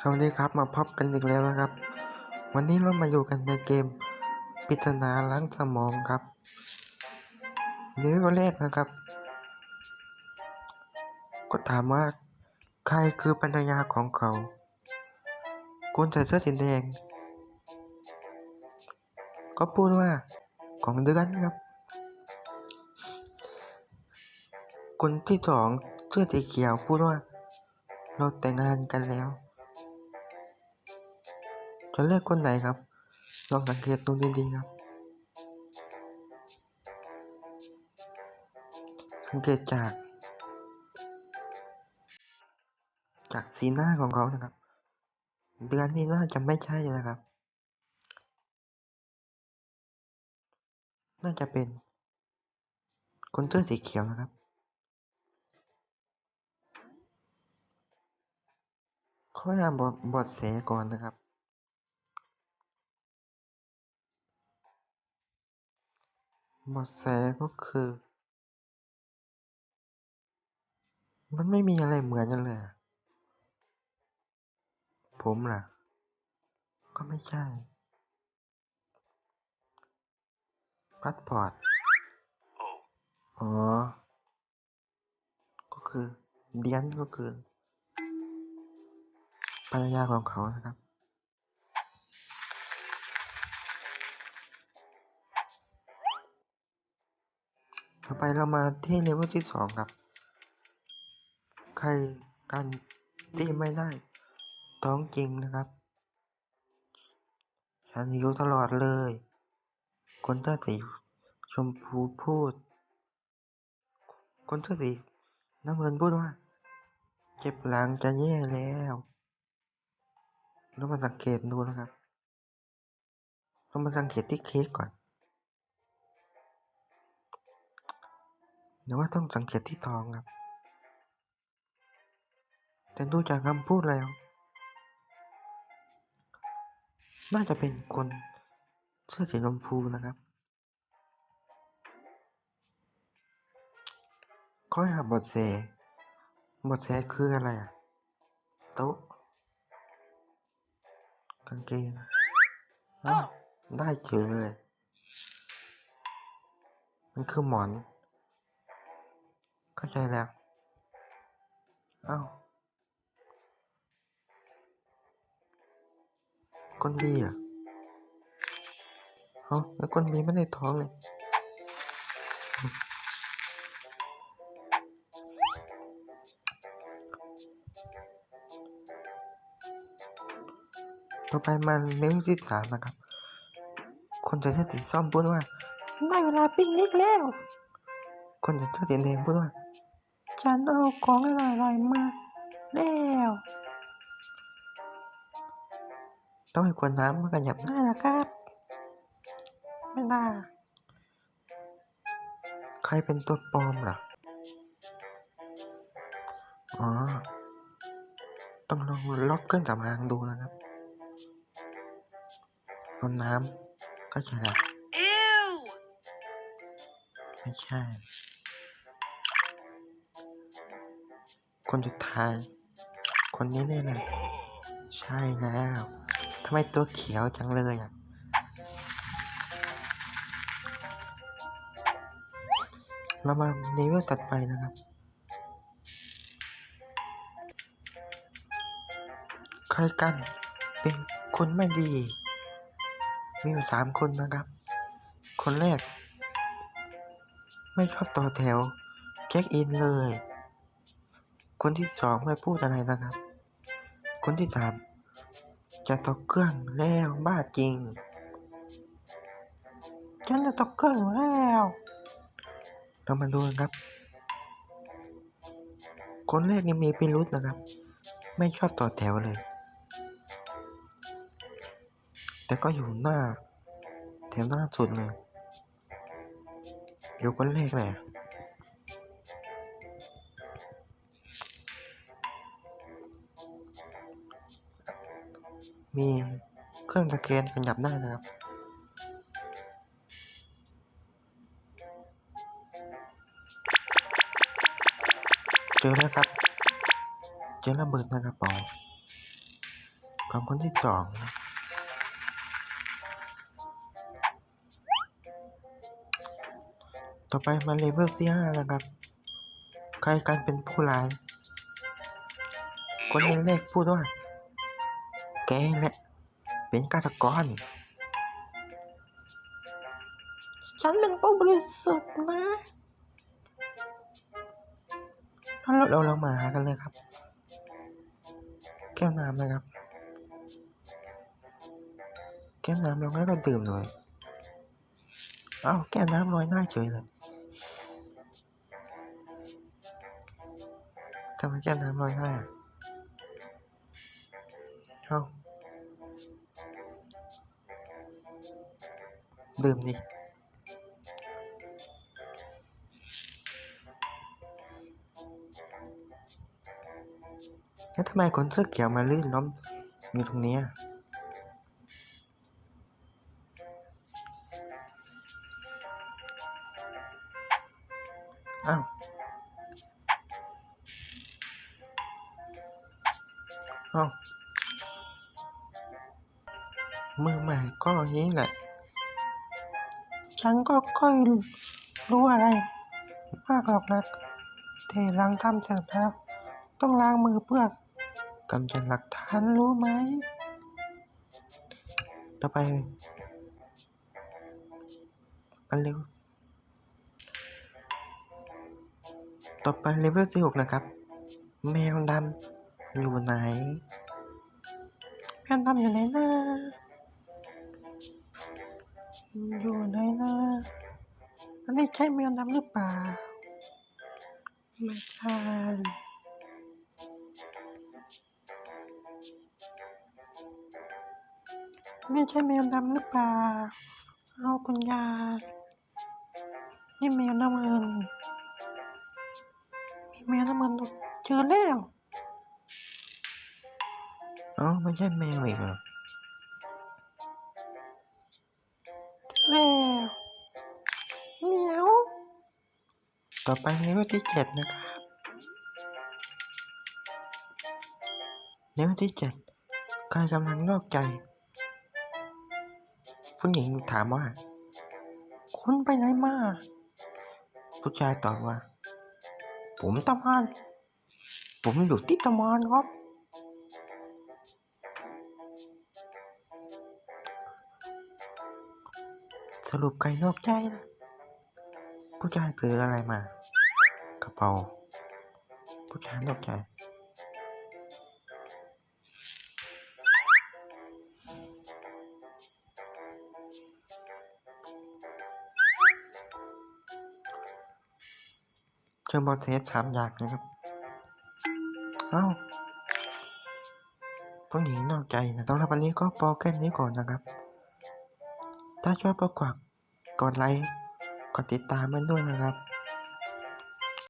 สวัสดีครับมาพบกันอีกแล้วนะครับ วันนี้เรามาอยู่กันในเกมปริศนาล้างสมองครับเลเวลแรกนะครับ ก็ถามว่าใครคือภรรยาของเขาคนใส่เสื้อสีแดง ก็พูดว่าของเดือนครับ คนที่สองเสื้อสีเขียวพูดว่า เราแต่งงานกันแล้ว จะเลือกคนไหนครับ ลองสังเกตดูดีๆครับ สังเกตจาก จากสีหน้าของเขานะครับ เดือนนี้น่าจะไม่ใช่นะครับ น่าจะเป็นคนเสื้อสีเขียวนะครับ ข้อหาบทบทเสก่อนนะครับบทแสก็คือ มันไม่มีอะไรเหมือนกันเลยอะผมล่ะ ก็ไม่ใช่ พาสปอร์ต อ๋อ ก็คือ เดียนก็คือ ภรรยาของเขานะครับ ต่อไปเรามาที่เลเวลที่สองครับ ใครกันที่ไม่ได้ท้องจริงนะครับ ฉันหิวตลอดเลย คนเสื้อสีชมพูพูด คนเสื้อสีน้ำเงินพูดว่า เจ็บหลังจะแย่แล้ว เรามาสังเกตดูนะครับ เรามาสังเกตที่เค้กก่อนหรือว่าต้องสังเกตที่ทองครับ แต่ดูจากคำพูดแล้ว น่าจะเป็นคนเสื้อสีชมพูนะครับข้อหาบทเสบทเสคืออะไรอะโต๊ะ กางเกงอ้าวได้เฉยเลย มันคือหมอน เข้าใจแล้วอ้าวก้นบีเหรอะเอ้าแล้วก้นบีไม่ได้ท้องเลย ต่อไปมาเลเวลที่สามนะครับ คนใส่เสื้อสีส้มพูดว่า ได้เวลาปิ้งนิกแล้ว คนใส่เสื้อสีแดงพูดว่า ฉันเอาของอร่อยๆมาแล้วต้องให้คนน้ำมากันหยับหน้านะครับ ไม่น่าใครเป็นตัวปลอมเหรอ อ๋อ ต้องลองล็อกเครื่องสำอางดูนะครับ รดน้ำก็ใช่ละ Ew! ไม่ใช่ คนสุดท้าย คนนี้แน่เลยใช่แล้วทำไมตัวเขียวจังเลยอะเรามาเลเวลตัดไปนะครับใครกัน เป็นคนไม่ดี มีอยู่สามคนนะครับ คนแรก ไม่ชอบต่อแถวเช็คอินเลย คนที่สองไม่พูดอะไรนะครับ คนที่สามจะตกเครื่องแล้วบ้าจริง ฉันจะตกเครื่องแล้ว เรามาดูครับ คนแรกนี่มีพิรุษนะครับ ไม่ชอบต่อแถวเลย แต่ก็อยู่หน้าแถวหน้าสุดเลยอยู่คนแรกเลยมีเครื่องสแกนขยับได้นะครับ เจอแล้วครับ เจอระเบิดในกระเป๋ากับคนที่สอง ต่อไปมาเลเวลที่ห้านะครับใครกันเป็นผู้ร้าย คนแรกพูดว่า แกแหละ เป็นฆาตกร ฉันเป็นผู้บริสุทธิ์นะเราเราเรามาหากันเลยครับ แก้วน้ำนะครับ แก้วน้ำเราก็ดื่มเลย เอ้าแก้วน้ำลอยหน้าเฉยเลย ทำไมแก้วน้ำลอยหน้เอ้าดื่มดิแล้วทำไมคนเสื้อเขียวมาลื่นล้มอยู่ตรงนี้อ้าว อ้าวมือม่ก็นี้แหละ ฉันก็ค่อยรู้อะไรมากหรอกนะแต่หลังทำเสร็จแล้ว ต้องล้างมือเพื่อกำจัดหลักฐานรู้ไหม ต่อไปกันเร็ว ต่อไปเลเวลที่หกนะครับ แมวดำ อยู่ไหนแมวดำอยู่ไหนนะอยู่ไหนนะอันนี้ใช่แมวดำหรือเปล่าไม่ใช่นี่ใช่แมวดำหรือเปล่าเอาคุณยายนี่แมวน้ำเงินมีแมวน้ำเงินเจอแล้ว อ๋อไม่ใช่แมวอีกเหรอแล้วเหมียว ต่อไปเลเวลที่เจ็ดนะครับเลเวลที่เจ็ดใครกำลังนอกใจ ผู้หญิงถามว่า คุณไปไหนมา ผู้ชายตอบว่า ผมทำงานผมอยู่ที่ทำงานครับ สรุปใครนอกใจนะผู้ชายถืออะไรมากระเป๋าผู้ชายนอกใจเชิญบอลเทสสามอย่างนะครับ เอ้าผู้หญิงนอกใจนะต้องรับวันนี้ก็พอแค่นี้ก่อนนะครับ ถ้าชอบประกวดกดไลค์ กดติดตามมันด้วยนะครับ